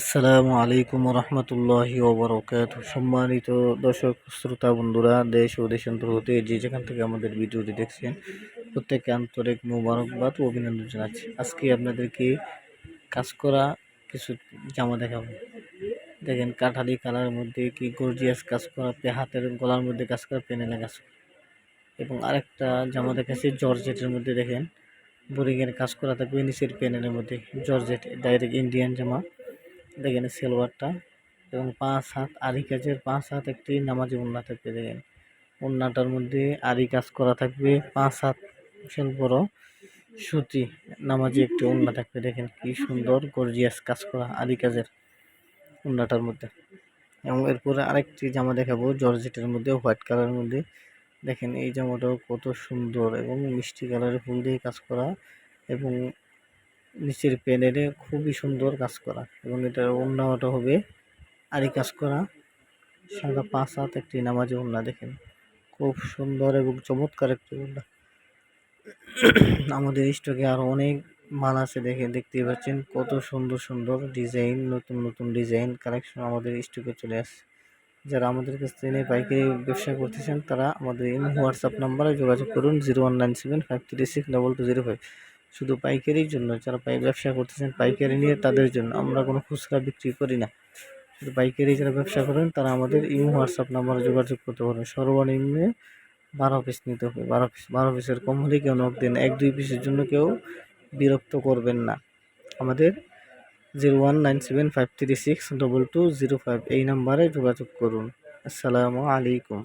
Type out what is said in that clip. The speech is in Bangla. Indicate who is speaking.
Speaker 1: আসসালামু আলাইকুম রহমতুল্লাহি ওবরকাত সম্মানিত দর্শক, শ্রোতা, বন্ধুরা, দেশ ও দেশান্তর হতে যে যেখান থেকে আমাদের ভিডিওটি দেখছেন, প্রত্যেককে আন্তরিক মোবারকবাদ ও অভিনন্দন জানাচ্ছি। আজকে আপনাদেরকে কাজ করা কিছু জামা দেখাবো। দেখেন, কাঠালি কালার মধ্যে কি গর্জিয়াস কাজ করা হাতের গলার মধ্যে কাজ করা পেনেলে কাজ এবং আরেকটা জামা দেখাচ্ছি, জর্জেটের মধ্যে দেখেন, বোরিংয়ের কাজ করা থাকবে, নিচের প্যানেলের মধ্যে, জর্জেট ডাইরেক্ট ইন্ডিয়ান জামা। দেখেন সেলভারটা এবং পাঁচ হাত আরি কাজের পাঁচ হাত একটি নামাজি উন্না থাকবে দেখেন। উন্নাটার মধ্যে আরি কাজ করা থাকবে, পাঁচ হাত বিশাল বড় সুতি নামাজি একটি উন্না থাকবে দেখেন, কি সুন্দর গর্জিয়াস কাজ করা আরি কাজের উন্নাটার মধ্যে। এবং এরপরে আরেকটি জামা দেখাবো, জর্জেটের মধ্যে, হোয়াইট কালারের মধ্যে। দেখেন এই জামাটাও কত সুন্দর এবং মিষ্টি কালারের ফুল দিয়ে কাজ করা এবং নিচের প্যানেলে খুবই সুন্দর কাজ করা এবং এটার ওড়নাটা হবে আরি কাজ করা। সাদা পাঁচ হাত একটি নামাজি ওড়না, দেখেন। খুব সুন্দর এবং চমৎকার একটি ওড়না। আমাদের স্টকে আরও অনেক মাল আছে, দেখে দেখতে পাচ্ছেন। কত সুন্দর সুন্দর ডিজাইন, নতুন নতুন ডিজাইন কালেকশন আমাদের স্টকে চলে আসছে। যারা আমাদের কাছ থেকে পাইকারি ব্যবসা করতেছেন তারা আমাদের হোয়াটসঅ্যাপ নাম্বারে যোগাযোগ করুন, zero one nine seven five three six double two zero five. শুধু পাইকারির জন্য, যারা পাই ব্যবসা করতেছেন পাইকারি নিয়ে তাদের জন্য। আমরা কোনো খুচরা বিক্রি করি না। শুধু পাইকারি যারা ব্যবসা করেন, তারা আমাদের ইমো, হোয়াটসঅ্যাপ নাম্বারে যোগাযোগ করতে পারবেন। সর্বনিম্নে বারো পিস নিতে হবে। বারো পিস বারো পিসের কম হলে কেউ নক দেন এক, দুই পিসের জন্য কেউ বিরক্ত করবেন না। আমাদের zero one nine seven five three six double two zero five এই নাম্বারে যোগাযোগ করুন। আসসালামু আলাইকুম।